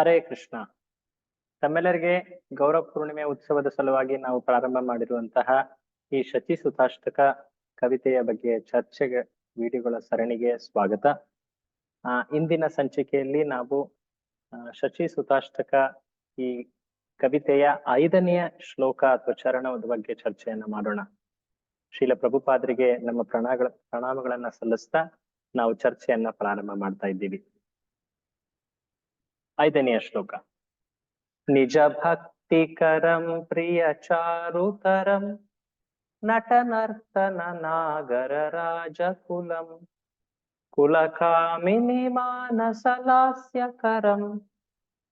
ಹರೇ ಕೃಷ್ಣ. ತಮ್ಮೆಲ್ಲರಿಗೆ ಗೌರವ ಪೂರ್ಣಿಮೆ ಉತ್ಸವದ ಸಲುವಾಗಿ ನಾವು ಪ್ರಾರಂಭ ಮಾಡಿರುವಂತಹ ಈ ಶಚಿ ಸುತಾಷ್ಟಕ ಕವಿತೆಯ ಬಗ್ಗೆ ಚರ್ಚೆಗೆ, ವಿಡಿಯೋಗಳ ಸರಣಿಗೆ ಸ್ವಾಗತ. ಆ, ಇಂದಿನ ಸಂಚಿಕೆಯಲ್ಲಿ ನಾವು ಶಚಿ ಸುತಾಷ್ಟಕ ಈ ಕವಿತೆಯ ಐದನೆಯ ಶ್ಲೋಕ ಅಥವಾ ಚರಣದ ಬಗ್ಗೆ ಚರ್ಚೆಯನ್ನ ಮಾಡೋಣ. ಶೀಲ ಪ್ರಭುಪಾದ್ರಿಗೆ ನಮ್ಮ ಪ್ರಣಾಗಳ, ಪ್ರಣಾಮಗಳನ್ನ ಸಲ್ಲಿಸ್ತಾ ನಾವು ಚರ್ಚೆಯನ್ನ ಪ್ರಾರಂಭ ಮಾಡ್ತಾ ಇದ್ದೀವಿ. ಐದನೆಯ ಶ್ಲೋಕ. ನಿಜ ಭಕ್ತಿಕರಂ ಪ್ರಿಯ ಚಾರುತರಂ ನಟನರ್ತನ ನಾಗರ ರಾಜಕುಲಂ ಕುಲಕಾಮಿನಿ ಮಾನಸಲಾಸ್ಯಕರಂ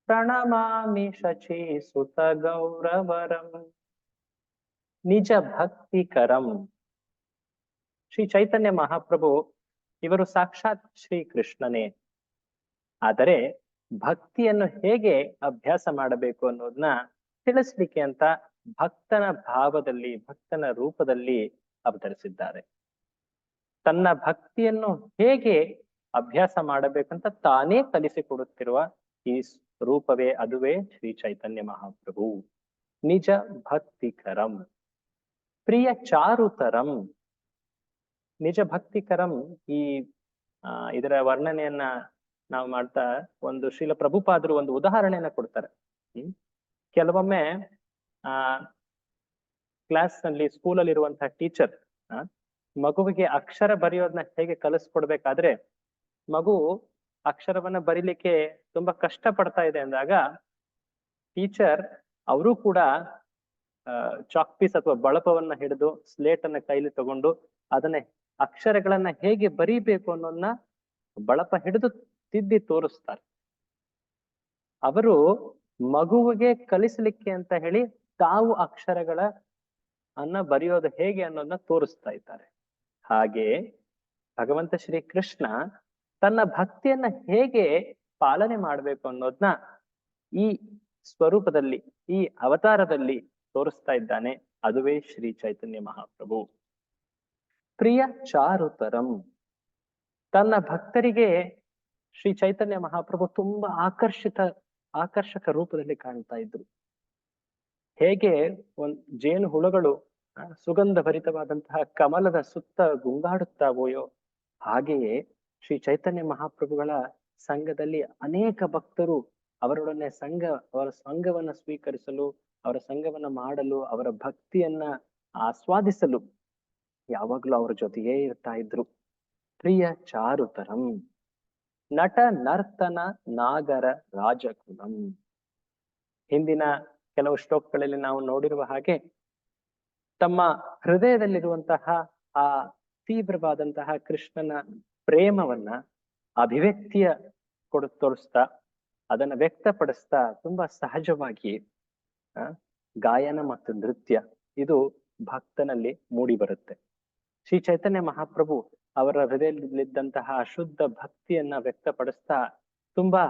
ಪ್ರಣಮಾಮಿ ಶಚಿ ಸುತ ಗೌರವರಂ ನಿಜ ಭಕ್ತಿಕರಂ ಶ್ರೀ ಚೈತನ್ಯ ಮಹಾಪ್ರಭು ಇವರು ಸಾಕ್ಷಾತ್ ಶ್ರೀ ಕೃಷ್ಣನೇ ಆದರೆ ಭಕ್ತಿಯನ್ನು ಹೇಗೆ ಅಭ್ಯಾಸ ಮಾಡಬೇಕು ಅನ್ನೋದನ್ನ ತಿಳಿಸ್ಲಿಕ್ಕೆ ಅಂತ ಭಕ್ತನ ಭಾವದಲ್ಲಿ, ಭಕ್ತನ ರೂಪದಲ್ಲಿ ಅವತರಿಸಿದ್ದಾರೆ ತನ್ನ ಭಕ್ತಿಯನ್ನು ಹೇಗೆ ಅಭ್ಯಾಸ ಮಾಡಬೇಕಂತ ತಾನೇ ಕಲಿಸಿಕೊಡುತ್ತಿರುವ ಈ ರೂಪವೇ ಅದುವೇ ಶ್ರೀ ಚೈತನ್ಯ ಮಹಾಪ್ರಭು. ನಿಜ ಭಕ್ತಿಕರಂ, ಪ್ರಿಯ ಚಾರುತರಂ. ನಿಜ ಭಕ್ತಿಕರಂ ಈ ಇದರ ವರ್ಣನೆಯನ್ನ ನಾವು ಮಾಡ್ತಾ ಒಂದು ಶೀಲ ಪ್ರಭುಪಾದರು ಒಂದು ಉದಾಹರಣೆಯನ್ನ ಕೊಡ್ತಾರೆ. ಕೆಲವೊಮ್ಮೆ, ಆ ಕ್ಲಾಸ್ನಲ್ಲಿ ಸ್ಕೂಲಲ್ಲಿ ಇರುವಂತಹ ಟೀಚರ್ ಮಗುವಿಗೆ ಅಕ್ಷರ ಬರೆಯೋದನ್ನ ಹೇಗೆ ಕಲಿಸ್ಕೊಡ್ಬೇಕಾದ್ರೆ, ಮಗು ಅಕ್ಷರವನ್ನ ಬರೀಲಿಕ್ಕೆ ತುಂಬಾ ಕಷ್ಟ ಪಡ್ತಾ ಇದೆ ಅಂದಾಗ, ಟೀಚರ್ ಅವರು ಕೂಡ ಚಾಕ್ ಪೀಸ್ ಅಥವಾ ಬಳಪವನ್ನ ಹಿಡಿದು ಸ್ಲೇಟ್ ಅನ್ನ ಕೈಲಿ ತಗೊಂಡು ಅದನ್ನ ಅಕ್ಷರಗಳನ್ನ ಹೇಗೆ ಬರೀಬೇಕು ಅನ್ನೋದನ್ನ ಬಳಪ ಹಿಡಿದು ತಿದ್ದಿ ತೋರಿಸ್ತಾರೆ. ಅವರು ಮಗುವಿಗೆ ಕಲಿಸಲಿಕ್ಕೆ ಅಂತ ಹೇಳಿ ತಾವು ಅಕ್ಷರಗಳ ಅನ್ನ ಬರೆಯೋದು ಹೇಗೆ ಅನ್ನೋದನ್ನ ತೋರಿಸ್ತಾ ಇದ್ದಾರೆ. ಹಾಗೆ ಭಗವಂತ ಶ್ರೀ ಕೃಷ್ಣ ತನ್ನ ಭಕ್ತಿಯನ್ನ ಹೇಗೆ ಪಾಲನೆ ಮಾಡ್ಬೇಕು ಅನ್ನೋದನ್ನ ಈ ಸ್ವರೂಪದಲ್ಲಿ, ಈ ಅವತಾರದಲ್ಲಿ ತೋರಿಸ್ತಾ ಇದ್ದಾನೆ. ಅದುವೇ ಶ್ರೀ ಚೈತನ್ಯ ಮಹಾಪ್ರಭು. ಪ್ರಿಯ ಚಾರುತರಂ, ತನ್ನ ಭಕ್ತರಿಗೆ ಶ್ರೀ ಚೈತನ್ಯ ಮಹಾಪ್ರಭು ತುಂಬಾ ಆಕರ್ಷಿತ, ಆಕರ್ಷಕ ರೂಪದಲ್ಲಿ ಕಾಣ್ತಾ ಇದ್ರು. ಹೇಗೆ ಒಂದ್ ಜೇನು ಹುಳುಗಳು ಸುಗಂಧ ಭರಿತವಾದಂತಹ ಕಮಲದ ಸುತ್ತ ಗುಂಗಾಡುತ್ತಾವೋಯೋ, ಹಾಗೆಯೇ ಶ್ರೀ ಚೈತನ್ಯ ಮಹಾಪ್ರಭುಗಳ ಸಂಘದಲ್ಲಿ ಅನೇಕ ಭಕ್ತರು ಅವರೊಡನೆ ಸಂಘ, ಅವರ ಸಂಘವನ್ನ ಸ್ವೀಕರಿಸಲು, ಅವರ ಸಂಘವನ್ನ ಮಾಡಲು, ಅವರ ಭಕ್ತಿಯನ್ನ ಆಸ್ವಾದಿಸಲು ಯಾವಾಗ್ಲೂ ಅವರ ಜೊತೆಯೇ ಇರ್ತಾ ಇದ್ರು. ಪ್ರಿಯ ಚಾರುತರಂ. ನಟ ನರ್ತನ ನಾಗರ ರಾಜಕುಲಂ. ಹಿಂದಿನ ಕೆಲವು ಶ್ಲೋಕಗಳಲ್ಲಿ ನಾವು ನೋಡಿರುವ ಹಾಗೆ ತಮ್ಮ ಹೃದಯದಲ್ಲಿರುವಂತಹ ಆ ತೀವ್ರವಾದಂತಹ ಕೃಷ್ಣನ ಪ್ರೇಮವನ್ನ ಅಭಿವ್ಯಕ್ತಿಯ ಕೊಡು, ತೋರಿಸ್ತಾ, ಅದನ್ನ ವ್ಯಕ್ತಪಡಿಸ್ತಾ ತುಂಬಾ ಸಹಜವಾಗಿ ಗಾಯನ ಮತ್ತು ನೃತ್ಯ ಇದು ಭಕ್ತನಲ್ಲಿ ಮೂಡಿ ಬರುತ್ತೆ. ಶ್ರೀ ಚೈತನ್ಯ ಮಹಾಪ್ರಭು ಅವರ ಹೃದಯದಲ್ಲಿದ್ದಂತಹ ಅಶುದ್ಧ ಭಕ್ತಿಯನ್ನ ವ್ಯಕ್ತಪಡಿಸ್ತಾ ತುಂಬಾ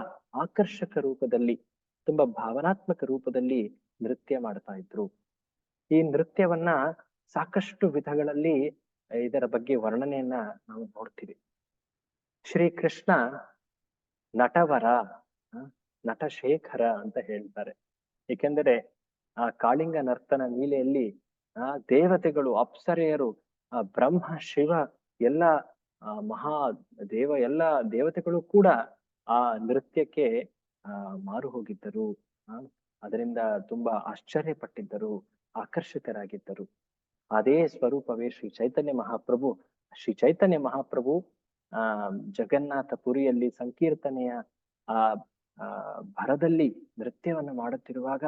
ಆಕರ್ಷಕ ರೂಪದಲ್ಲಿ, ತುಂಬಾ ಭಾವನಾತ್ಮಕ ರೂಪದಲ್ಲಿ ನೃತ್ಯ ಮಾಡ್ತಾ ಇದ್ರು. ಈ ನೃತ್ಯವನ್ನ ಸಾಕಷ್ಟು ವಿಧಗಳಲ್ಲಿ ಇದರ ಬಗ್ಗೆ ವರ್ಣನೆಯನ್ನ ನಾವು ನೋಡ್ತೀವಿ. ಶ್ರೀ ಕೃಷ್ಣ ನಟವರ ನಟಶೇಖರ ಅಂತ ಹೇಳ್ತಾರೆ. ಏಕೆಂದರೆ ಆ ಕಾಳಿಂಗ ನರ್ತನ ನೀಲೆಯಲ್ಲಿ ಆ ದೇವತೆಗಳು, ಅಪ್ಸರೆಯರು, ಆ ಬ್ರಹ್ಮ, ಶಿವ ಎಲ್ಲ ಮಹಾ ದೇವ, ಎಲ್ಲ ದೇವತೆಗಳು ಕೂಡ ಆ ನೃತ್ಯಕ್ಕೆ, ಆ, ಮಾರು ಹೋಗಿದ್ದರು. ಅದರಿಂದ ತುಂಬಾ ಆಶ್ಚರ್ಯಪಟ್ಟಿದ್ದರು, ಆಕರ್ಷಿತರಾಗಿದ್ದರು. ಅದೇ ಸ್ವರೂಪವೇ ಶ್ರೀ ಚೈತನ್ಯ ಮಹಾಪ್ರಭು. ಶ್ರೀ ಚೈತನ್ಯ ಮಹಾಪ್ರಭು, ಆ ಜಗನ್ನಾಥ ಪುರಿಯಲ್ಲಿ ಸಂಕೀರ್ತನೆಯ ಆ, ಭರದಲ್ಲಿ ನೃತ್ಯವನ್ನು ಮಾಡುತ್ತಿರುವಾಗ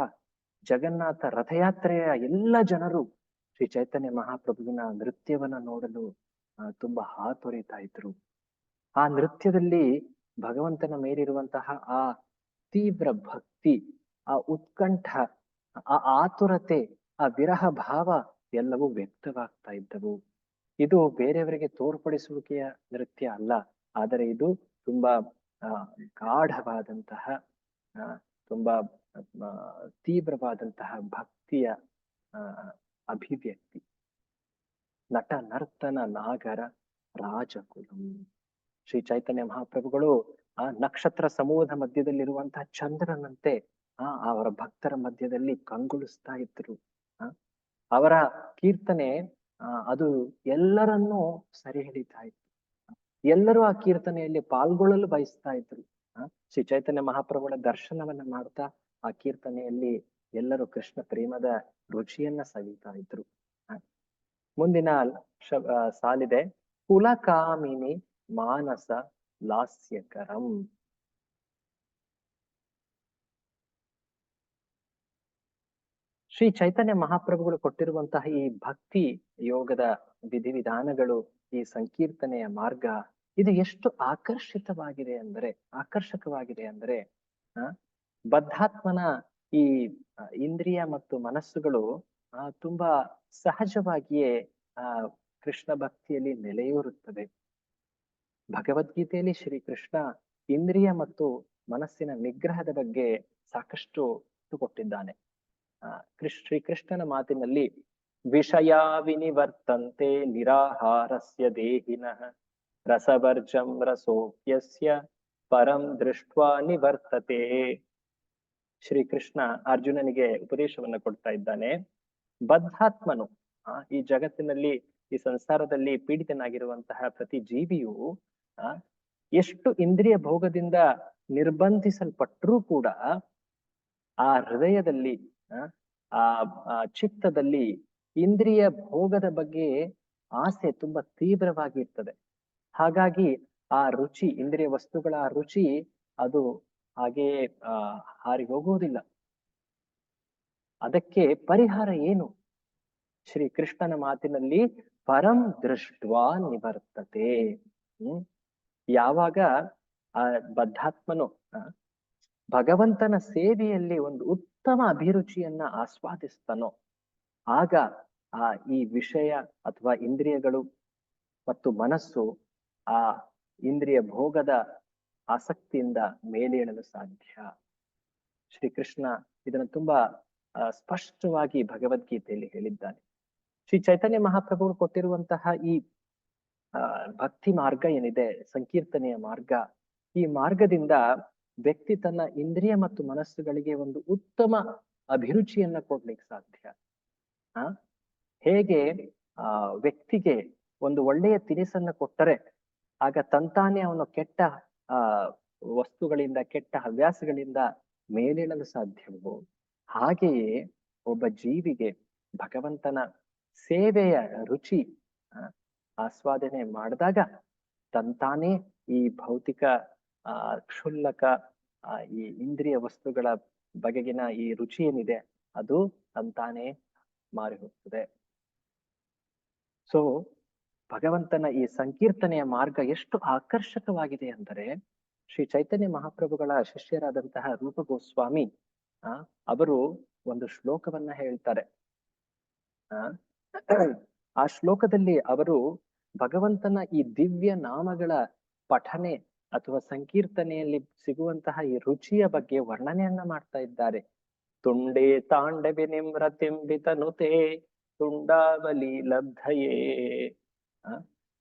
ಜಗನ್ನಾಥ ರಥಯಾತ್ರೆಯ ಎಲ್ಲ ಜನರು ಶ್ರೀ ಚೈತನ್ಯ ಮಹಾಪ್ರಭುವಿನ ನೃತ್ಯವನ್ನು ನೋಡಲು ತುಂಬಾ ಹಾತೊರಿತಾ ಇದ್ರು. ಆ ನೃತ್ಯದಲ್ಲಿ ಭಗವಂತನ ಮೇಲಿರುವಂತಹ ಆ ತೀವ್ರ ಭಕ್ತಿ ಆ ಉತ್ಕಂಠ ಆ ಆತುರತೆ ಆ ವಿರಹ ಭಾವ ಎಲ್ಲವೂ ವ್ಯಕ್ತವಾಗ್ತಾ ಇದ್ದವು. ಇದು ಬೇರೆಯವರಿಗೆ ತೋರ್ಪಡಿಸುವಿಕೆಯ ನೃತ್ಯ ಅಲ್ಲ ಆದರೆ ಇದು ತುಂಬಾ ಆ ಗಾಢವಾದಂತಹ ಆ ತುಂಬಾ ತೀವ್ರವಾದಂತಹ ಭಕ್ತಿಯ ಆ ಅಭಿವ್ಯಕ್ತಿ. ನಟ ನರ್ತನ, ನಾಗರ, ರಾಜಕುಲಂ. ಶ್ರೀ ಚೈತನ್ಯ ಮಹಾಪ್ರಭುಗಳು ಆ ನಕ್ಷತ್ರ ಸಮೂಹದ ಮಧ್ಯದಲ್ಲಿರುವಂತಹ ಚಂದ್ರನಂತೆ ಆ, ಅವರ ಭಕ್ತರ ಮಧ್ಯದಲ್ಲಿ ಕಂಗೊಳಿಸ್ತಾ ಇದ್ರು. ಅವರ ಕೀರ್ತನೆ ಅದು ಎಲ್ಲರನ್ನೂ ಸರಿ ಹಿಡಿತಾ ಇತ್ತು. ಎಲ್ಲರೂ ಆ ಕೀರ್ತನೆಯಲ್ಲಿ ಪಾಲ್ಗೊಳ್ಳಲು ಬಯಸ್ತಾ ಇದ್ರು. ಶ್ರೀ ಚೈತನ್ಯ ಮಹಾಪ್ರಭುಗಳ ದರ್ಶನವನ್ನ ಮಾಡ್ತಾ ಆ ಕೀರ್ತನೆಯಲ್ಲಿ ಎಲ್ಲರೂ ಕೃಷ್ಣ ಪ್ರೇಮದ ರುಚಿಯನ್ನ ಸವಿತಾ ಇದ್ರು. ಮುಂದಿನ ಸಾಲಿದೆ. ಕುಲಕಾಮಿನಿ ಮಾನಸ ಲಾಸ್ಯಕರಂ. ಶ್ರೀ ಚೈತನ್ಯ ಮಹಾಪ್ರಭುಗಳು ಕೊಟ್ಟಿರುವಂತಹ ಈ ಭಕ್ತಿ ಯೋಗದ ವಿಧಿವಿಧಾನಗಳು, ಈ ಸಂಕೀರ್ತನೆಯ ಮಾರ್ಗ, ಇದು ಎಷ್ಟು ಆಕರ್ಷಿತವಾಗಿದೆ ಅಂದರೆ, ಆಕರ್ಷಕವಾಗಿದೆ ಅಂದರೆ ಬದ್ಧಾತ್ಮನ ಈ ಇಂದ್ರಿಯ ಮತ್ತು ಮನಸ್ಸುಗಳು, ಆ, ತುಂಬಾ ಸಹಜವಾಗಿಯೇ ಆ ಕೃಷ್ಣ ಭಕ್ತಿಯಲ್ಲಿ ನೆಲೆಯೂರುತ್ತದೆ. ಭಗವದ್ಗೀತೆಯಲ್ಲಿ ಶ್ರೀಕೃಷ್ಣ ಇಂದ್ರಿಯ ಮತ್ತು ಮನಸ್ಸಿನ ನಿಗ್ರಹದ ಬಗ್ಗೆ ಸಾಕಷ್ಟು ಕೊಟ್ಟಿದ್ದಾನೆ ಆ ಕೃಷ್ ಶ್ರೀಕೃಷ್ಣನ ಮಾತಿನಲ್ಲಿ ವಿಷಯ ವಿನಿವರ್ತಂತೆ ನಿರಾಹಾರಸ್ಯ ದೇಹಿನಃ ರಸವರ್ಜಂ ರಸೋಪ್ಯಸ್ಯ ಪರಂ ದೃಷ್ಟ ನಿವರ್ತತೆ. ಶ್ರೀಕೃಷ್ಣ ಅರ್ಜುನನಿಗೆ ಉಪದೇಶವನ್ನು ಕೊಡ್ತಾ ಇದ್ದಾನೆ. ಬದ್ಧಾತ್ಮನು ಈ ಜಗತ್ತಿನಲ್ಲಿ ಈ ಸಂಸಾರದಲ್ಲಿ ಪೀಡಿತನಾಗಿರುವಂತಹ ಪ್ರತಿ ಜೀವಿಯು ಎಷ್ಟು ಇಂದ್ರಿಯ ಭೋಗದಿಂದ ನಿರ್ಬಂಧಿಸಲ್ಪಟ್ಟರೂ ಕೂಡ ಆ ಹೃದಯದಲ್ಲಿ ಆ, ಚಿತ್ತದಲ್ಲಿ ಇಂದ್ರಿಯ ಭೋಗದ ಬಗ್ಗೆ ಆಸೆ ತುಂಬಾ ತೀವ್ರವಾಗಿ ಇರ್ತದೆ. ಹಾಗಾಗಿ ಆ ರುಚಿ ಇಂದ್ರಿಯ ವಸ್ತುಗಳ ರುಚಿ ಅದು ಹಾಗೆಯೇ ಆ ಹಾರಿ ಹೋಗುವುದಿಲ್ಲ. ಅದಕ್ಕೆ ಪರಿಹಾರ ಏನು? ಶ್ರೀ ಕೃಷ್ಣನ ಮಾತಿನಲ್ಲಿ ಪರಂ ದೃಷ್ಟ್ವಾ ನಿವರ್ತತೆ. ಯಾವಾಗ ಆ ಬದ್ಧಾತ್ಮನು ಭಗವಂತನ ಸೇವೆಯಲ್ಲಿ ಒಂದು ಉತ್ತಮ ಅಭಿರುಚಿಯನ್ನ ಆಸ್ವಾದಿಸ್ತಾನೋ, ಆಗ ಆ ಈ ವಿಷಯ ಅಥವಾ ಇಂದ್ರಿಯಗಳು ಮತ್ತು ಮನಸ್ಸು ಆ ಇಂದ್ರಿಯ ಭೋಗದ ಆಸಕ್ತಿಯಿಂದ ಮೇಲೇಳಲು ಸಾಧ್ಯ. ಶ್ರೀಕೃಷ್ಣ ಇದನ್ನು ತುಂಬಾ ಸ್ಪಷ್ಟವಾಗಿ ಭಗವದ್ಗೀತೆಯಲ್ಲಿ ಹೇಳಿದ್ದಾನೆ. ಶ್ರೀ ಚೈತನ್ಯ ಮಹಾಪ್ರಭುಗಳು ಕೊಟ್ಟಿರುವಂತಹ ಈ ಭಕ್ತಿ ಮಾರ್ಗ ಏನಿದೆ, ಸಂಕೀರ್ತನೆಯ ಮಾರ್ಗ, ಈ ಮಾರ್ಗದಿಂದ ವ್ಯಕ್ತಿ ತನ್ನ ಇಂದ್ರಿಯ ಮತ್ತು ಮನಸ್ಸುಗಳಿಗೆ ಒಂದು ಉತ್ತಮ ಅಭಿರುಚಿಯನ್ನ ಕೊಡ್ಲಿಕ್ಕೆ ಸಾಧ್ಯ. ಆ? ಹೇಗೆ, ಆ, ವ್ಯಕ್ತಿಗೆ ಒಂದು ಒಳ್ಳೆಯ ತಿನಿಸನ್ನ ಕೊಟ್ಟರೆ, ಆಗ ತಂತಾನೆ ಅವನು ಕೆಟ್ಟ, ಆ, ವಸ್ತುಗಳಿಂದ, ಕೆಟ್ಟ ಹವ್ಯಾಸಗಳಿಂದ ಮೇಲೇಳಲು ಸಾಧ್ಯವೋ? ಹಾಗೆಯೇ ಒಬ್ಬ ಜೀವಿಗೆ ಭಗವಂತನ ಸೇವೆಯ ರುಚಿ ಆಸ್ವಾದನೆ ಮಾಡಿದಾಗ ತಂತಾನೇ ಈ ಭೌತಿಕ, ಆ, ಕ್ಷುಲ್ಲಕ ಈ ಇಂದ್ರಿಯ ವಸ್ತುಗಳ ಬಗೆಗಿನ ಈ ರುಚಿ ಏನಿದೆ ಅದು ತಂತಾನೇ ಮಾರಿ ಹೋಗ್ತದೆ ಸೊ ಭಗವಂತನ ಈ ಸಂಕೀರ್ತನೆಯ ಮಾರ್ಗ ಎಷ್ಟು ಆಕರ್ಷಕವಾಗಿದೆ ಅಂದರೆ, ಶ್ರೀ ಚೈತನ್ಯ ಮಹಾಪ್ರಭುಗಳ ಶಿಷ್ಯರಾದಂತಹ ರೂಪ ಗೋಸ್ವಾಮಿ ಅವರು ಒಂದು ಶ್ಲೋಕವನ್ನ ಹೇಳ್ತಾರೆ. ಆ ಆ ಶ್ಲೋಕದಲ್ಲಿ ಅವರು ಭಗವಂತನ ಈ ದಿವ್ಯ ನಾಮಗಳ ಪಠನೆ ಅಥವಾ ಸಂಕೀರ್ತನೆಯಲ್ಲಿ ಸಿಗುವಂತಹ ಈ ರುಚಿಯ ಬಗ್ಗೆ ವರ್ಣನೆಯನ್ನ ಮಾಡ್ತಾ ಇದ್ದಾರೆ. ತುಂಡೇ ತಾಂಡವೆ ನಿಮ್ರತಿಂಬಿತನುತೆ ತುಂಡಾವಲಿ ಲಬ್ಧಯೇ.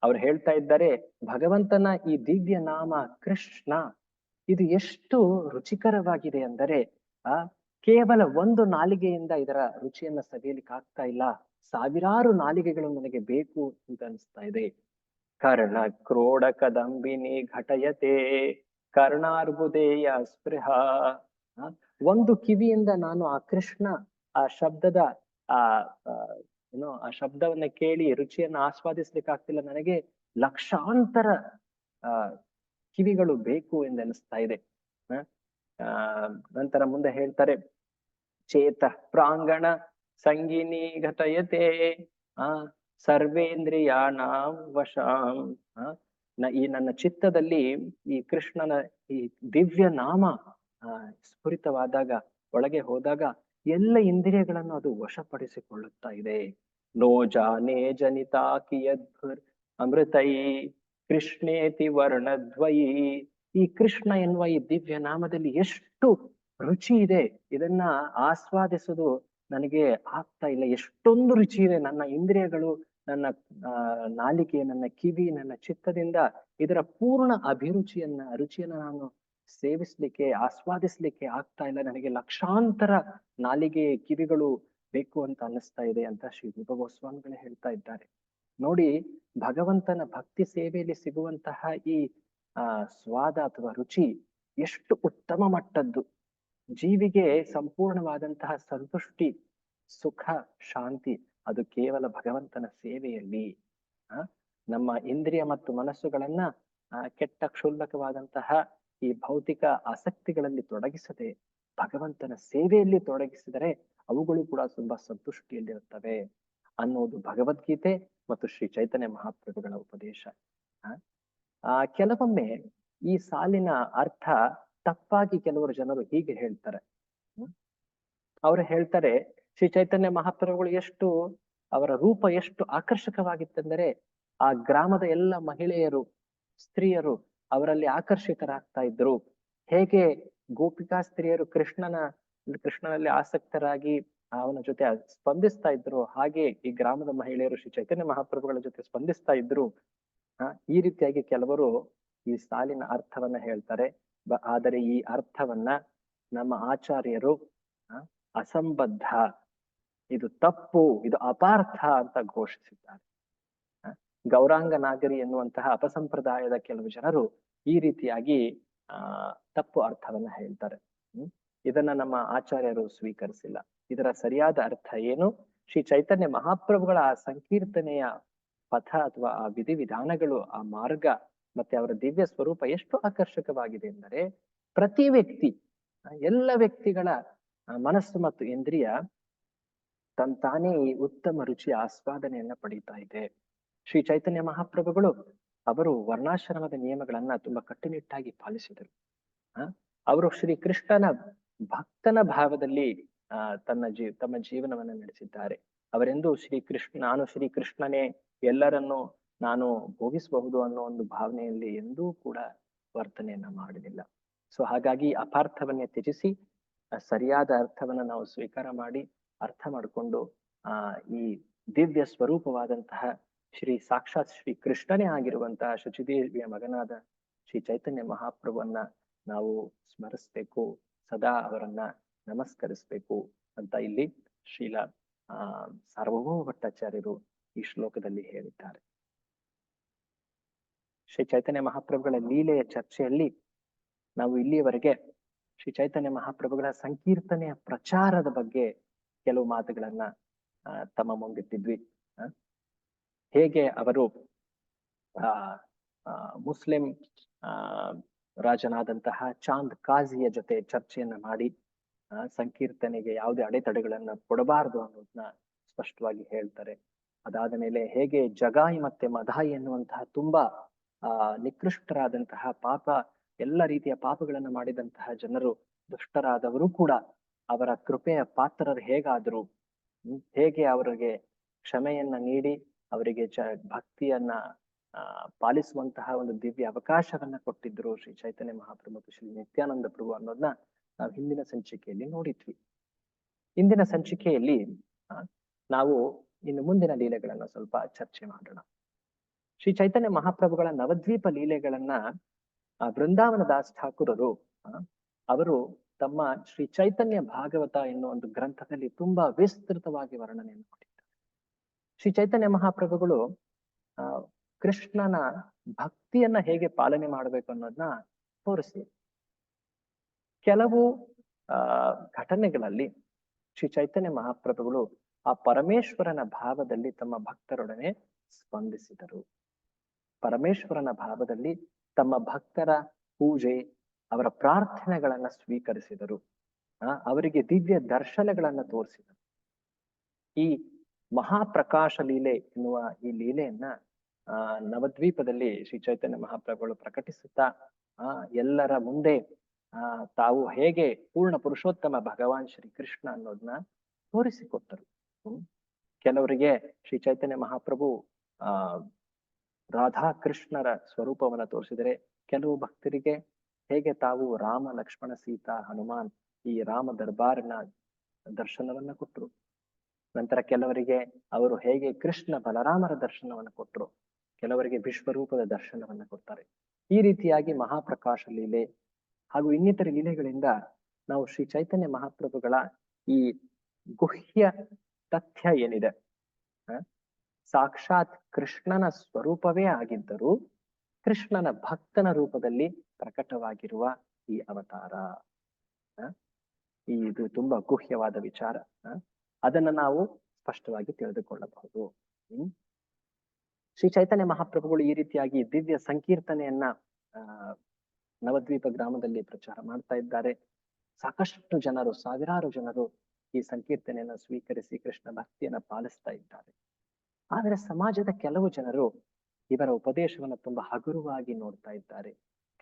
ಅವ್ರು ಹೇಳ್ತಾ ಇದ್ದಾರೆ, ಭಗವಂತನ ಈ ದಿವ್ಯ ನಾಮ ಕೃಷ್ಣ, ಇದು ಎಷ್ಟು ರುಚಿಕರವಾಗಿದೆ ಅಂದರೆ, ಆ, ಕೇವಲ ಒಂದು ನಾಲಿಗೆಯಿಂದ ಇದರ ರುಚಿಯನ್ನ ಸವಿಯಲಿಕ್ಕೆ ಆಗ್ತಾ ಇಲ್ಲ. ಸಾವಿರಾರು ನಾಲಿಗೆಗಳು ನನಗೆ ಬೇಕು ಅಂತ ಅನಿಸ್ತಾ ಇದೆ. ಕರ್ಣ ಕ್ರೋಡ ಕದಂಬಿನಿ ಘಟಯತೆ, ಕರ್ಣಾರ್ಬುದೇಯ ಸ್ಪೃಹ ಒಂದು ಕಿವಿಯಿಂದ ನಾನು ಆ ಕೃಷ್ಣ ಆ ಶಬ್ದದ ಆ ಏನೋ ಆ ಶಬ್ದವನ್ನ ಕೇಳಿ ರುಚಿಯನ್ನ ಆಸ್ವಾದಿಸ್ಲಿಕ್ಕಾಗ್ತಿಲ್ಲ ನನಗೆ ಲಕ್ಷಾಂತರ ಕಿವಿಗಳು ಬೇಕು ಎಂದು ಅನಿಸ್ತಾ ಇದೆ. ನಂತರ ಮುಂದೆ ಹೇಳ್ತಾರೆ, ಚೇತ ಪ್ರಾಂಗಣ ಸಂಗಿನಿ ಘಟಯತೆ, ಆ ಸರ್ವೇಂದ್ರಿಯಾಣಾಂ ವಶಾಂ ಈ ನನ್ನ ಚಿತ್ತದಲ್ಲಿ ಈ ಕೃಷ್ಣನ ಈ ದಿವ್ಯ ನಾಮ ಸ್ಫುರಿತವಾದಾಗ, ಒಳಗೆ ಹೋದಾಗ ಎಲ್ಲ ಇಂದ್ರಿಯಗಳನ್ನು ಅದು ವಶಪಡಿಸಿಕೊಳ್ಳುತ್ತಾ ಇದೆ. ನೋ ಜಾನೇ ಜನಿತಾ ಕಿಯದ್ಭುರ್ ಅಮೃತೈ ಕೃಷ್ಣೇತಿ ವರ್ಣದ್ವಯಿ. ಈ ಕೃಷ್ಣ ಎನ್ನುವ ಈ ದಿವ್ಯ ನಾಮದಲ್ಲಿ ಎಷ್ಟು ರುಚಿ ಇದೆ. ಇದನ್ನ ಆಸ್ವಾದಿಸೋದು ನನಗೆ ಆಗ್ತಾ ಇಲ್ಲ. ಎಷ್ಟೊಂದು ರುಚಿ ಇದೆ ನನ್ನ ಇಂದ್ರಿಯಗಳು, ನನ್ನ, ಆ, ನಾಲಿಗೆ, ನನ್ನ ಕಿವಿ, ನನ್ನ ಚಿತ್ತದಿಂದ ಇದರ ಪೂರ್ಣ ಅಭಿರುಚಿಯನ್ನ, ರುಚಿಯನ್ನ ನಾನು ಸೇವಿಸ್ಲಿಕ್ಕೆ, ಆಸ್ವಾದಿಸ್ಲಿಕ್ಕೆ ಆಗ್ತಾ ಇಲ್ಲ. ನನಗೆ ಲಕ್ಷಾಂತರ ನಾಲಿಗೆ, ಕಿವಿಗಳು ಬೇಕು ಅಂತ ಅನ್ನಿಸ್ತಾ ಇದೆ ಅಂತ ಶ್ರೀ ರೂಪ ಗೋಸ್ವಾಮಿಗಳು ಹೇಳ್ತಾ ಇದ್ದಾರೆ. ನೋಡಿ, ಭಗವಂತನ ಭಕ್ತಿ ಸೇವೆಯಲ್ಲಿ ಸಿಗುವಂತಹ ಈ, ಆ, ಸ್ವಾದ ಅಥವಾ ರುಚಿ ಎಷ್ಟು ಉತ್ತಮ ಮಟ್ಟದ್ದು. ಜೀವಿಗೆ ಸಂಪೂರ್ಣವಾದಂತಹ ಸಂತುಷ್ಟಿ, ಸುಖ, ಶಾಂತಿ, ಅದು ಕೇವಲ ಭಗವಂತನ ಸೇವೆಯಲ್ಲಿ. ನಮ್ಮ ಇಂದ್ರಿಯ ಮತ್ತು ಮನಸ್ಸುಗಳನ್ನ ಕೆಟ್ಟ ಕ್ಷುಲ್ಲಕವಾದಂತಹ ಈ ಭೌತಿಕ ಆಸಕ್ತಿಗಳಲ್ಲಿ ತೊಡಗಿಸದೆ, ಭಗವಂತನ ಸೇವೆಯಲ್ಲಿ ತೊಡಗಿಸಿದರೆ ಅವುಗಳು ಕೂಡ ತುಂಬಾ ಸಂತುಷ್ಟಿಯಲ್ಲಿರುತ್ತವೆ ಅನ್ನೋದು ಭಗವದ್ಗೀತೆ ಮತ್ತು ಶ್ರೀ ಚೈತನ್ಯ ಮಹಾಪ್ರಭುಗಳ ಉಪದೇಶ. ಆ, ಕೆಲವೊಮ್ಮೆ ಈ ಸಾಲಿನ ಅರ್ಥ ತಪ್ಪಾಗಿ ಕೆಲವರು ಜನರು ಹೀಗೆ ಹೇಳ್ತಾರೆ. ಅವರು ಹೇಳ್ತಾರೆ, ಶ್ರೀ ಚೈತನ್ಯ ಮಹಾಪ್ರಭುಗಳು ಎಷ್ಟು, ಅವರ ರೂಪ ಎಷ್ಟು ಆಕರ್ಷಕವಾಗಿತ್ತೆಂದರೆ, ಆ ಗ್ರಾಮದ ಎಲ್ಲ ಮಹಿಳೆಯರು, ಸ್ತ್ರೀಯರು ಅವರಲ್ಲಿ ಆಕರ್ಷಿತರಾಗ್ತಾ ಇದ್ರು ಹೇಗೆ ಗೋಪಿಕಾ ಸ್ತ್ರೀಯರು ಕೃಷ್ಣನ, ಕೃಷ್ಣನಲ್ಲಿ ಆಸಕ್ತರಾಗಿ ಅವನ ಜೊತೆ ಸ್ಪಂದಿಸ್ತಾ ಇದ್ರು ಹಾಗೆ ಈ ಗ್ರಾಮದ ಮಹಿಳೆಯರು ಶ್ರೀ ಚೈತನ್ಯ ಮಹಾಪ್ರಭುಗಳ ಜೊತೆ ಸ್ಪಂದಿಸ್ತಾ ಇದ್ರು ಈ ರೀತಿಯಾಗಿ ಕೆಲವರು ಈ ಸಾಲಿನ ಅರ್ಥವನ್ನ ಹೇಳ್ತಾರೆ. ಆದರೆ ಈ ಅರ್ಥವನ್ನ ನಮ್ಮ ಆಚಾರ್ಯರು ಅಸಂಬದ್ಧ, ಇದು ತಪ್ಪು, ಇದು ಅಪಾರ್ಥ ಅಂತ ಘೋಷಿಸಿದ್ದಾರೆ. ಗೌರಾಂಗ ನಾಗರಿ ಎನ್ನುವಂತಹ ಅಪಸಂಪ್ರದಾಯದ ಕೆಲವು ಜನರು ಈ ರೀತಿಯಾಗಿ, ಆ, ತಪ್ಪು ಅರ್ಥವನ್ನ ಹೇಳ್ತಾರೆ. ಇದನ್ನ ನಮ್ಮ ಆಚಾರ್ಯರು ಸ್ವೀಕರಿಸಿಲ್ಲ. ಇದರ ಸರಿಯಾದ ಅರ್ಥ ಏನು? ಶ್ರೀ ಚೈತನ್ಯ ಮಹಾಪ್ರಭುಗಳ ಆ ಸಂಕೀರ್ತನೆಯ ಪಥ ಅಥವಾ ಆ ವಿಧಿವಿಧಾನಗಳು, ಆ ಮಾರ್ಗ ಮತ್ತೆ ಅವರ ದಿವ್ಯ ಸ್ವರೂಪ ಎಷ್ಟು ಆಕರ್ಷಕವಾಗಿದೆ ಎಂದರೆ ಪ್ರತಿ ವ್ಯಕ್ತಿ, ಎಲ್ಲ ವ್ಯಕ್ತಿಗಳ ಮನಸ್ಸು ಮತ್ತು ಇಂದ್ರಿಯ ತಂತಾನೇ ಈ ಉತ್ತಮ ರುಚಿಯ ಆಸ್ವಾದನೆಯನ್ನ ಪಡೀತಾ ಇದೆ. ಶ್ರೀ ಚೈತನ್ಯ ಮಹಾಪ್ರಭುಗಳು ಅವರು ವರ್ಣಾಶ್ರಮದ ನಿಯಮಗಳನ್ನ ತುಂಬಾ ಕಟ್ಟುನಿಟ್ಟಾಗಿ ಪಾಲಿಸಿದರು. ಅವರು ಶ್ರೀ ಕೃಷ್ಣನ ಭಕ್ತನ ಭಾವದಲ್ಲಿ ತನ್ನ ಜೀ, ತಮ್ಮ ಜೀವನವನ್ನ ನಡೆಸಿದ್ದಾರೆ. ಅವರೆಂದು ಶ್ರೀ ಕೃಷ್ಣ, ನಾನು ಶ್ರೀ ಕೃಷ್ಣನೇ, ಎಲ್ಲರನ್ನು ನಾನು ಭೋಗಿಸಬಹುದು ಅನ್ನೋ ಒಂದು ಭಾವನೆಯಲ್ಲಿ ಎಂದೂ ಕೂಡ ವರ್ತನೆಯನ್ನ ಮಾಡಲಿಲ್ಲ ಸೊ ಹಾಗಾಗಿ ಅಪಾರ್ಥವನ್ನೇ ತ್ಯಜಿಸಿ ಸರಿಯಾದ ಅರ್ಥವನ್ನ ನಾವು ಸ್ವೀಕಾರ ಮಾಡಿ, ಅರ್ಥ ಮಾಡಿಕೊಂಡು, ಆ, ಈ ದಿವ್ಯ ಸ್ವರೂಪವಾದಂತಹ ಶ್ರೀ ಸಾಕ್ಷಾತ್ ಶ್ರೀ ಕೃಷ್ಣನೇ ಆಗಿರುವಂತಹ ಶುಚಿದೇವಿಯ ಮಗನಾದ ಶ್ರೀ ಚೈತನ್ಯ ಮಹಾಪ್ರಭುವನ್ನ ನಾವು ಸ್ಮರಿಸ್ಬೇಕು, ಸದಾ ಅವರನ್ನ ನಮಸ್ಕರಿಸ್ಬೇಕು ಅಂತ ಇಲ್ಲಿ ಶ್ರೀಲ, ಆ, ಸಾರ್ವಭೌಮ ಭಟ್ಟಾಚಾರ್ಯರು ಈ ಶ್ಲೋಕದಲ್ಲಿ ಹೇಳಿದ್ದಾರೆ. ಶ್ರೀ ಚೈತನ್ಯ ಮಹಾಪ್ರಭುಗಳ ಲೀಲೆಯ ಚರ್ಚೆಯಲ್ಲಿ ನಾವು ಇಲ್ಲಿಯವರೆಗೆ ಶ್ರೀ ಚೈತನ್ಯ ಮಹಾಪ್ರಭುಗಳ ಸಂಕೀರ್ತನೆಯ ಪ್ರಚಾರದ ಬಗ್ಗೆ ಕೆಲವು ಮಾತುಗಳನ್ನ ತಮ್ಮ ಮುಂದಿಟ್ಟಿದ್ವಿ. ಹೇಗೆ ಅವರು, ಆ ಮುಸ್ಲಿಂ, ಆ, ರಾಜನಾದಂತಹ ಚಾಂದ್ ಕಾಜಿಯ ಜೊತೆ ಚರ್ಚೆಯನ್ನ ಮಾಡಿ ಸಂಕೀರ್ತನೆಗೆ ಯಾವುದೇ ಅಡೆತಡೆಗಳನ್ನ ಕೊಡಬಾರದು ಅನ್ನೋದನ್ನ ಸ್ಪಷ್ಟವಾಗಿ ಹೇಳ್ತಾರೆ. ಅದಾದ ಮೇಲೆ ಹೇಗೆ ಜಗಾಯಿ ಮತ್ತೆ ಮದಾಯಿ ಎನ್ನುವಂತಹ ತುಂಬಾ ಆ, ನಿಕೃಷ್ಟರಾದಂತಹ ಪಾಪ, ಎಲ್ಲ ರೀತಿಯ ಪಾಪಗಳನ್ನ ಮಾಡಿದಂತಹ ಜನರು ದುಷ್ಟರಾದವರು ಕೂಡ ಅವರ ಕೃಪೆಯ ಪಾತ್ರರು ಹೇಗಾದ್ರು? ಹೇಗೆ ಅವರಿಗೆ ಕ್ಷಮೆಯನ್ನ ನೀಡಿ, ಅವರಿಗೆ ಚ, ಭಕ್ತಿಯನ್ನ ಪಾಲಿಸುವಂತಹ ಒಂದು ದಿವ್ಯ ಅವಕಾಶವನ್ನ ಕೊಟ್ಟಿದ್ರು ಶ್ರೀ ಚೈತನ್ಯ ಮಹಾಪ್ರಭು ಶ್ರೀ ನಿತ್ಯಾನಂದ ಪ್ರಭು ಅನ್ನೋದನ್ನ ನಾವು ಹಿಂದಿನ ಸಂಚಿಕೆಯಲ್ಲಿ ನೋಡಿದ್ವಿ. ಇಂದಿನ ಸಂಚಿಕೆಯಲ್ಲಿ ನಾವು ಇನ್ನು ಮುಂದಿನ ಲೀಲೆಗಳನ್ನ ಸ್ವಲ್ಪ ಚರ್ಚೆ ಮಾಡೋಣ. ಶ್ರೀ ಚೈತನ್ಯ ಮಹಾಪ್ರಭುಗಳ ನವದ್ವೀಪ ಲೀಲೆಗಳನ್ನ ಬೃಂದಾವನ ದಾಸ್ ಠಾಕೂರರು ಅವರು ತಮ್ಮ ಶ್ರೀ ಚೈತನ್ಯ ಭಾಗವತ ಎನ್ನುವ ಒಂದು ಗ್ರಂಥದಲ್ಲಿ ತುಂಬಾ ವಿಸ್ತೃತವಾಗಿ ವರ್ಣನೆಯನ್ನು ಕೊಟ್ಟಿದ್ದಾರೆ. ಶ್ರೀ ಚೈತನ್ಯ ಮಹಾಪ್ರಭುಗಳು ಕೃಷ್ಣನ ಭಕ್ತಿಯನ್ನ ಹೇಗೆ ಪಾಲನೆ ಮಾಡಬೇಕು ಅನ್ನೋದನ್ನ ತೋರಿಸಿ ಕೆಲವು, ಆ, ಘಟನೆಗಳಲ್ಲಿ ಶ್ರೀ ಚೈತನ್ಯ ಮಹಾಪ್ರಭುಗಳು ಆ ಪರಮೇಶ್ವರನ ಭಾವದಲ್ಲಿ ತಮ್ಮ ಭಕ್ತರೊಡನೆ ಸ್ಪಂದಿಸಿದರು. ಪರಮೇಶ್ವರನ ಭಾವದಲ್ಲಿ ತಮ್ಮ ಭಕ್ತರ ಪೂಜೆ, ಅವರ ಪ್ರಾರ್ಥನೆಗಳನ್ನ ಸ್ವೀಕರಿಸಿದರು. ಅವರಿಗೆ ದಿವ್ಯ ದರ್ಶನಗಳನ್ನ ತೋರಿಸಿದರು. ಈ ಮಹಾಪ್ರಕಾಶ ಲೀಲೆ ಎನ್ನುವ ಈ ಲೀಲೆಯನ್ನ, ಆ, ನವದ್ವೀಪದಲ್ಲಿ ಶ್ರೀ ಚೈತನ್ಯ ಮಹಾಪ್ರಭುಗಳು ಪ್ರಕಟಿಸುತ್ತಾ, ಆ, ಎಲ್ಲರ ಮುಂದೆ, ಆ, ತಾವು ಹೇಗೆ ಪೂರ್ಣ ಪುರುಷೋತ್ತಮ ಭಗವಾನ್ ಶ್ರೀ ಕೃಷ್ಣ ಅನ್ನೋದನ್ನ ತೋರಿಸಿಕೊಟ್ಟರು. ಕೆಲವರಿಗೆ ಶ್ರೀ ಚೈತನ್ಯ ಮಹಾಪ್ರಭು, ಆ ರಾಧಾ ಕೃಷ್ಣರ ಸ್ವರೂಪವನ್ನ ತೋರಿಸಿದರೆ ಕೆಲವು ಭಕ್ತರಿಗೆ ಹೇಗೆ ತಾವು ರಾಮ, ಲಕ್ಷ್ಮಣ, ಸೀತಾ, ಹನುಮಾನ್ ಈ ರಾಮ ದರ್ಬಾರ್ನ ದರ್ಶನವನ್ನ ಕೊಟ್ಟರು? ನಂತರ ಕೆಲವರಿಗೆ ಅವರು ಹೇಗೆ ಕೃಷ್ಣ ಬಲರಾಮರ ದರ್ಶನವನ್ನು ಕೊಟ್ಟರು? ಕೆಲವರಿಗೆ ವಿಶ್ವರೂಪದ ದರ್ಶನವನ್ನ ಕೊಡ್ತಾರೆ. ಈ ರೀತಿಯಾಗಿ ಮಹಾಪ್ರಕಾಶ ಲೀಲೆ ಹಾಗೂ ಇನ್ನಿತರ ಲೀಲೆಗಳಿಂದ ನಾವು ಶ್ರೀ ಚೈತನ್ಯ ಮಹಾಪ್ರಭುಗಳ ಈ ಗುಹ್ಯ ತಥ್ಯ ಏನಿದೆ? ಸಾಕ್ಷಾತ್ ಕೃಷ್ಣನ ಸ್ವರೂಪವೇ ಆಗಿದ್ದರೂ ಕೃಷ್ಣನ ಭಕ್ತನ ರೂಪದಲ್ಲಿ ಪ್ರಕಟವಾಗಿರುವ ಈ ಅವತಾರ. ಇದು ತುಂಬಾ ಗುಹ್ಯವಾದ ವಿಚಾರ. ಅದನ್ನ ನಾವು ಸ್ಪಷ್ಟವಾಗಿ ತಿಳಿದುಕೊಳ್ಳಬಹುದು. ಶ್ರೀ ಚೈತನ್ಯ ಮಹಾಪ್ರಭುಗಳು ಈ ರೀತಿಯಾಗಿ ದಿವ್ಯ ಸಂಕೀರ್ತನೆಯನ್ನ ನವದ್ವೀಪ ಗ್ರಾಮದಲ್ಲಿ ಪ್ರಚಾರ ಮಾಡ್ತಾ ಇದ್ದಾರೆ. ಸಾಕಷ್ಟು ಜನರು, ಸಾವಿರಾರು ಜನರು ಈ ಸಂಕೀರ್ತನೆಯನ್ನ ಸ್ವೀಕರಿಸಿ ಕೃಷ್ಣ ಭಕ್ತಿಯನ್ನ ಪಾಲಿಸ್ತಾ ಇದ್ದಾರೆ. ಆದರೆ ಸಮಾಜದ ಕೆಲವು ಜನರು ಇವರ ಉಪದೇಶವನ್ನು ತುಂಬಾ ಹಗುರವಾಗಿ ನೋಡ್ತಾ ಇದ್ದಾರೆ.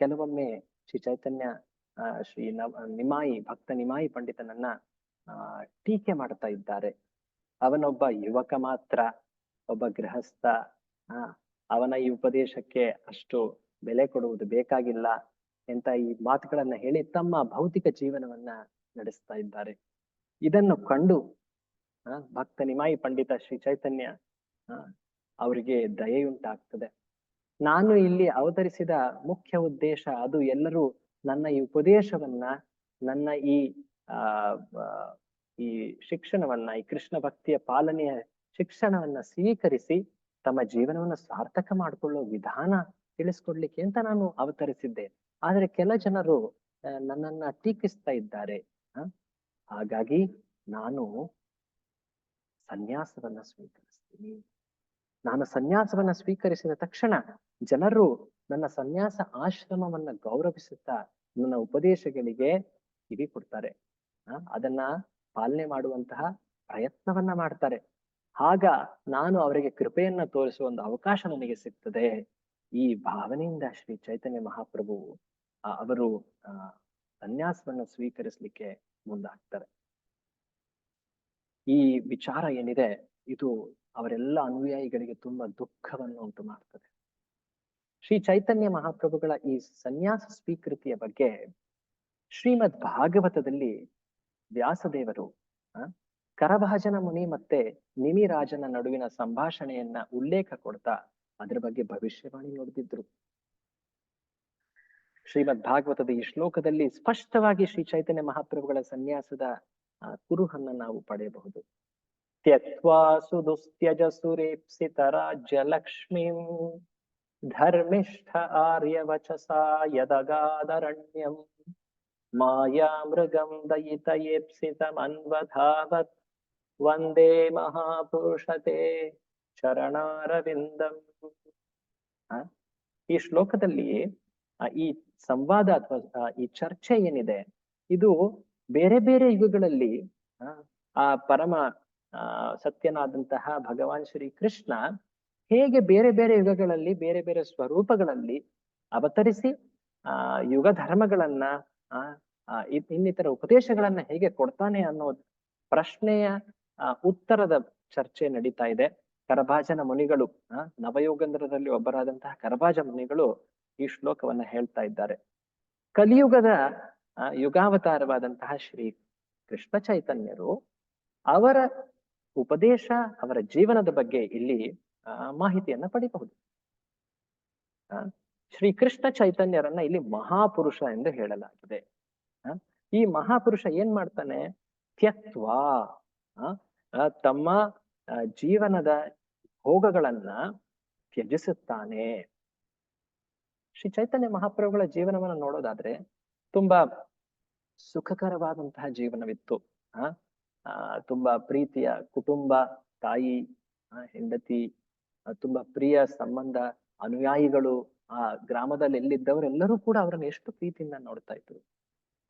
ಕೆಲವೊಮ್ಮೆ ಶ್ರೀ ಚೈತನ್ಯ ಶ್ರೀ ನವ, ನಿಮಾಯಿ, ಭಕ್ತ ನಿಮಾಯಿ ಪಂಡಿತನನ್ನ ಟೀಕೆ ಮಾಡ್ತಾ ಇದ್ದಾರೆ. ಅವನೊಬ್ಬ ಯುವಕ ಮಾತ್ರ, ಒಬ್ಬ ಗೃಹಸ್ಥ ಅವನ ಈ ಉಪದೇಶಕ್ಕೆ ಅಷ್ಟು ಬೆಲೆ ಕೊಡುವುದು ಬೇಕಾಗಿಲ್ಲ ಎಂತ ಈ ಮಾತುಗಳನ್ನ ಹೇಳಿ ತಮ್ಮ ಭೌತಿಕ ಜೀವನವನ್ನ ನಡೆಸ್ತಾ ಇದ್ದಾರೆ. ಇದನ್ನು ಕಂಡು ಭಕ್ತ ನಿಮಾಯಿ ಪಂಡಿತ ಶ್ರೀ ಚೈತನ್ಯ ಅವರಿಗೆ ದಯೆಯುಂಟಾಗ್ತದೆ ನಾನು ಇಲ್ಲಿ ಅವತರಿಸಿದ ಮುಖ್ಯ ಉದ್ದೇಶ ಅದು ಎಲ್ಲರೂ ನನ್ನ ಈ ಉಪದೇಶವನ್ನ ನನ್ನ ಈ ಆ ಈ ಶಿಕ್ಷಣವನ್ನ ಈ ಕೃಷ್ಣ ಭಕ್ತಿಯ ಪಾಲನೆಯ ಶಿಕ್ಷಣವನ್ನ ಸ್ವೀಕರಿಸಿ ತಮ್ಮ ಜೀವನವನ್ನ ಸಾರ್ಥಕ ಮಾಡಿಕೊಳ್ಳುವ ವಿಧಾನ ತಿಳಿಸ್ಕೊಡ್ಲಿಕ್ಕೆ ಅಂತ ನಾನು ಅವತರಿಸಿದ್ದೆ. ಆದ್ರೆ ಕೆಲ ಜನರು ನನ್ನನ್ನ ಟೀಕಿಸ್ತಾ ಇದ್ದಾರೆ. ಹಾಗಾಗಿ ನಾನು ಸನ್ಯಾಸವನ್ನ ಸ್ವೀಕರಿಸ್ತೀನಿ. ನಾನು ಸನ್ಯಾಸವನ್ನ ಸ್ವೀಕರಿಸಿದ ತಕ್ಷಣ ಜನರು ನನ್ನ ಸನ್ಯಾಸ ಆಶ್ರಮವನ್ನ ಗೌರವಿಸುತ್ತಾ ನನ್ನ ಉಪದೇಶಗಳಿಗೆ ಕಿವಿ ಕೊಡ್ತಾರೆ. ಅದನ್ನ ಪಾಲನೆ ಮಾಡುವಂತಹ ಪ್ರಯತ್ನವನ್ನ ಮಾಡ್ತಾರೆ. ಆಗ ನಾನು ಅವರಿಗೆ ಕೃಪೆಯನ್ನ ತೋರಿಸುವ ಒಂದು ಅವಕಾಶ ನನಗೆ ಸಿಗ್ತದೆ. ಈ ಭಾವನೆಯಿಂದ ಶ್ರೀ ಚೈತನ್ಯ ಮಹಾಪ್ರಭು ಅವರು, ಆ, ಸನ್ಯಾಸವನ್ನ ಸ್ವೀಕರಿಸಲಿಕ್ಕೆ ಮುಂದಾಗ್ತಾರೆ. ಈ ವಿಚಾರ ಏನಿದೆ, ಇದು ಅವರೆಲ್ಲ ಅನುಯಾಯಿಗಳಿಗೆ ತುಂಬಾ ದುಃಖವನ್ನು ಉಂಟು ಮಾಡ್ತದೆ. ಶ್ರೀ ಚೈತನ್ಯ ಮಹಾಪ್ರಭುಗಳ ಈ ಸನ್ಯಾಸ ಸ್ವೀಕೃತಿಯ ಬಗ್ಗೆ ಶ್ರೀಮದ್ ಭಾಗವತದಲ್ಲಿ ವ್ಯಾಸದೇವರು ಕರಭಾಜನ ಮುನಿ ಮತ್ತೆ ನಿಮಿರಾಜನ ನಡುವಿನ ಸಂಭಾಷಣೆಯನ್ನ ಉಲ್ಲೇಖ ಕೊಡ್ತಾ ಅದರ ಬಗ್ಗೆ ಭವಿಷ್ಯವಾಣಿ ನೋಡ್ತಿದ್ರು. ಶ್ರೀಮದ್ ಭಾಗವತದ ಈ ಶ್ಲೋಕದಲ್ಲಿ ಸ್ಪಷ್ಟವಾಗಿ ಶ್ರೀ ಚೈತನ್ಯ ಮಹಾಪ್ರಭುಗಳ ಸನ್ಯಾಸದ ಕುರುಹನ್ನ ನಾವು ಪಡೆಯಬಹುದು. ತ್ಯಕ್ವಾ ದುಸ್ತ್ಯಜ ರಾಜ್ಯ ಲಕ್ಷ್ಮೀಂ ಧರ್ಮಿಷ್ಠ ಆರ್ಯವಚಸಾ ಯದಗಾದರಣ್ಯಂ ಮಾಯಾ ಮೃಗಂ ದಯಿತಯೇಪ್ಸಿತಮನ್ವಧಾವತ್ ವಂದೇ ಮಹಾಪುರುಷತೆ ಶರಣಾರವಿಂದಂ ಈ ಶ್ಲೋಕದಲ್ಲಿ ಈ ಸಂವಾದ ಅಥವಾ ಈ ಚರ್ಚೆ ಏನಿದೆ, ಇದು ಬೇರೆ ಬೇರೆ ಯುಗಗಳಲ್ಲಿ ಆ ಪರಮ ಸತ್ಯನಾದಂತಹ ಭಗವಾನ್ ಶ್ರೀ ಕೃಷ್ಣ ಹೇಗೆ ಬೇರೆ ಬೇರೆ ಯುಗಗಳಲ್ಲಿ, ಬೇರೆ ಬೇರೆ ಸ್ವರೂಪಗಳಲ್ಲಿ ಅವತರಿಸಿ, ಆ ಯುಗ ಧರ್ಮಗಳನ್ನ ಆ ಇನ್ನಿತರ ಉಪದೇಶಗಳನ್ನ ಹೇಗೆ ಕೊಡ್ತಾನೆ ಅನ್ನೋ ಪ್ರಶ್ನೆಯ ಉತ್ತರದ ಚರ್ಚೆ ನಡೀತಾ ಇದೆ. ಕರಭಾಜನ ಮುನಿಗಳು, ಆ ನವಯೋಗಂಧ್ರದಲ್ಲಿ ಒಬ್ಬರಾದಂತಹ ಕರಭಾಜ ಮುನಿಗಳು ಈ ಶ್ಲೋಕವನ್ನ ಹೇಳ್ತಾ ಇದ್ದಾರೆ. ಕಲಿಯುಗದ ಯುಗಾವತಾರವಾದಂತಹ ಶ್ರೀ ಕೃಷ್ಣ ಚೈತನ್ಯರು ಅವರ ಉಪದೇಶ ಅವರ ಜೀವನದ ಬಗ್ಗೆ ಇಲ್ಲಿ ಮಾಹಿತಿಯನ್ನ ಪಡಿಬಹುದು. ಶ್ರೀ ಕೃಷ್ಣ ಚೈತನ್ಯರನ್ನ ಇಲ್ಲಿ ಮಹಾಪುರುಷ ಎಂದು ಹೇಳಲಾಗಿದೆ. ಈ ಮಹಾಪುರುಷ ಏನ್ ಮಾಡ್ತಾನೆ? ತ್ಯತ್ವ ತಮ್ಮ ಜೀವನದ ಭೋಗಗಳನ್ನ ತ್ಯಜಿಸುತ್ತಾನೆ. ಶ್ರೀ ಚೈತನ್ಯ ಮಹಾಪ್ರಭುಗಳ ಜೀವನವನ್ನ ನೋಡೋದಾದ್ರೆ ತುಂಬಾ ಸುಖಕರವಾದಂತಹ ಜೀವನವಿತ್ತು. ಆ, ತುಂಬಾ ಪ್ರೀತಿಯ ಕುಟುಂಬ, ತಾಯಿ ಹೆಂಡತಿ ತುಂಬಾ ಪ್ರಿಯ ಸಂಬಂಧ, ಅನುಯಾಯಿಗಳು, ಆ, ಗ್ರಾಮದಲ್ಲಿ ಎಲ್ಲಿದ್ದವರೆಲ್ಲರೂ ಕೂಡ ಅವರನ್ನು ಎಷ್ಟು ಪ್ರೀತಿಯಿಂದ ನೋಡ್ತಾ ಇದ್ರು.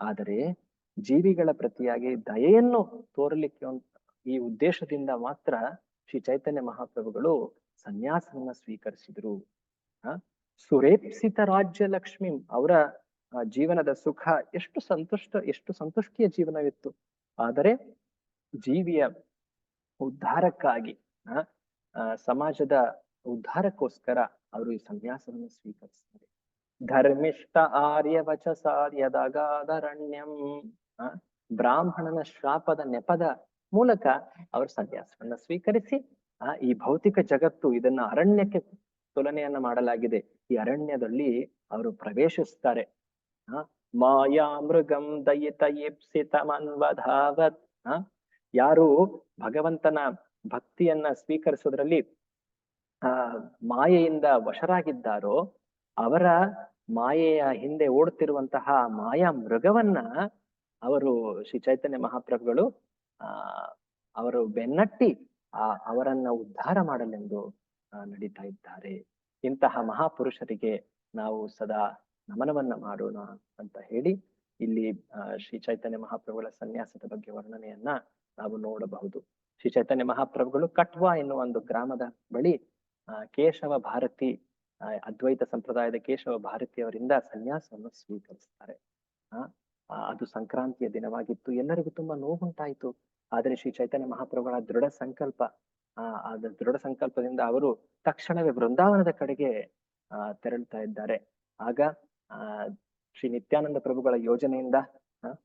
ಆದರೆ ಜೀವಿಗಳ ಪ್ರತಿಯಾಗಿ ದಯೆಯನ್ನು ತೋರಲಿಕ್ಕೆ ಈ ಉದ್ದೇಶದಿಂದ ಮಾತ್ರ ಶ್ರೀ ಚೈತನ್ಯ ಮಹಾಪ್ರಭುಗಳು ಸನ್ಯಾಸವನ್ನ ಸ್ವೀಕರಿಸಿದ್ರು. ಆ, ಸುರೇಪ್ಸಿತ ರಾಜ್ಯ ಲಕ್ಷ್ಮಿ ಅವರ ಜೀವನದ ಸುಖ ಎಷ್ಟು ಸಂತುಷ್ಟ, ಎಷ್ಟು ಸಂತುಷ್ಟಿಯ ಜೀವನವಿತ್ತು. ಆದರೆ ಜೀವಿಯ ಉದ್ಧಾರಕ್ಕಾಗಿ ಸಮಾಜದ ಉದ್ಧಾರಕ್ಕೋಸ್ಕರ ಅವರು ಈ ಸನ್ಯಾಸವನ್ನು ಸ್ವೀಕರಿಸ್ತಾರೆ. ಧರ್ಮಿಷ್ಠ ಆರ್ಯ ವಚಸಾರ್ಯದಗಾದರಣ್ಯಂ ಆ, ಬ್ರಾಹ್ಮಣನ ಶಾಪದ ನೆಪದ ಮೂಲಕ ಅವರು ಸನ್ಯಾಸವನ್ನ ಸ್ವೀಕರಿಸಿ ಆ ಈ ಭೌತಿಕ ಜಗತ್ತು ಇದನ್ನ ಅರಣ್ಯಕ್ಕೆ ತುಲನೆಯನ್ನ ಮಾಡಲಾಗಿದೆ. ಈ ಅರಣ್ಯದಲ್ಲಿ ಅವರು ಪ್ರವೇಶಿಸ್ತಾರೆ. ಮಾಯಾ ಮೃಗಂ ದಯಿತ ಇಪ್ಸಿತ ಮನ್ವಧಾವತ್ ಯಾರು ಭಗವಂತನ ಭಕ್ತಿಯನ್ನ ಸ್ವೀಕರಿಸೋದ್ರಲ್ಲಿ, ಆ, ಮಾಯೆಯಿಂದ ವಶರಾಗಿದ್ದಾರೋ, ಅವರ ಮಾಯೆಯ ಹಿಂದೆ ಓಡುತ್ತಿರುವಂತಹ ಮಾಯಾ ಮೃಗವನ್ನ ಅವರು ಶ್ರೀ ಚೈತನ್ಯ ಮಹಾಪ್ರಭುಗಳು, ಆ, ಅವರು ಬೆನ್ನಟ್ಟಿ, ಆ, ಅವರನ್ನ ಉದ್ಧಾರ ಮಾಡಲೆಂದು ನಡೀತಾ ಇದ್ದಾರೆ. ಇಂತಹ ಮಹಾಪುರುಷರಿಗೆ ನಾವು ಸದಾ ನಮನವನ್ನ ಮಾಡೋಣ ಅಂತ ಹೇಳಿ, ಇಲ್ಲಿ ಶ್ರೀ ಚೈತನ್ಯ ಮಹಾಪ್ರಭುಗಳ ಸನ್ಯಾಸದ ಬಗ್ಗೆ ವರ್ಣನೆಯನ್ನ ನಾವು ನೋಡಬಹುದು. ಶ್ರೀ ಚೈತನ್ಯ ಮಹಾಪ್ರಭುಗಳು ಕಟ್ವಾ ಎನ್ನುವ ಒಂದು ಗ್ರಾಮದ ಬಳಿ ಕೇಶವ ಭಾರತಿ ಅದ್ವೈತ ಸಂಪ್ರದಾಯದ ಕೇಶವ ಭಾರತಿಯವರಿಂದ ಸನ್ಯಾಸವನ್ನು ಸ್ವೀಕರಿಸ್ತಾರೆ. ಅದು ಸಂಕ್ರಾಂತಿಯ ದಿನವಾಗಿತ್ತು. ಎಲ್ಲರಿಗೂ ತುಂಬಾ ನೋವುಂಟಾಯಿತು. ಆದರೆ ಶ್ರೀ ಚೈತನ್ಯ ಮಹಾಪ್ರಭುಗಳ ದೃಢ ಸಂಕಲ್ಪ, ಆ ದೃಢ ಸಂಕಲ್ಪದಿಂದ ಅವರು ತಕ್ಷಣವೇ ಬೃಂದಾವನದ ಕಡೆಗೆ, ಆ, ತೆರಳ್ತಾ ಇದ್ದಾರೆ. ಆಗ ಶ್ರೀ ನಿತ್ಯಾನಂದ ಪ್ರಭುಗಳ ಯೋಜನೆಯಿಂದ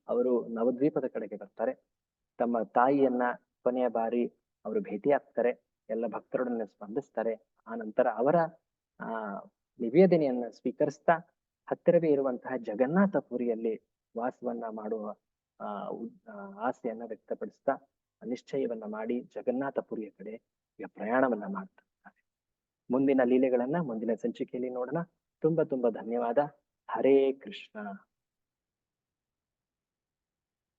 ಅವರು ನವದ್ವೀಪದ ಕಡೆಗೆ ಬರ್ತಾರೆ. ತಮ್ಮ ತಾಯಿಯನ್ನ ಕೊನೆಯ ಬಾರಿ ಅವರು ಭೇಟಿಯಾಗ್ತಾರೆ ಎಲ್ಲ ಭಕ್ತರೊಡನೆ ಸ್ಪಂದಿಸ್ತಾರೆ. ಆ ನಂತರ ಅವರ, ಆ, ನಿವೇದನೆಯನ್ನ ಸ್ವೀಕರಿಸ್ತಾ ಹತ್ತಿರವೇ ಇರುವಂತಹ ಜಗನ್ನಾಥಪುರಿಯಲ್ಲಿ ವಾಸವನ್ನ ಮಾಡುವ, ಆ ಆಸೆಯನ್ನ ವ್ಯಕ್ತಪಡಿಸ್ತಾ ನಿಶ್ಚಯವನ್ನ ಮಾಡಿ ಜಗನ್ನಾಥಪುರಿಯ ಕಡೆ ಈಗ ಪ್ರಯಾಣವನ್ನ ಮಾಡ್ತಾರೆ ಮುಂದಿನ ಲೀಲೆಗಳನ್ನ ಮುಂದಿನ ಸಂಚಿಕೆಯಲ್ಲಿ ನೋಡೋಣ. ತುಂಬಾ ತುಂಬಾ ಧನ್ಯವಾದ. ಹರೇ ಕೃಷ್ಣ.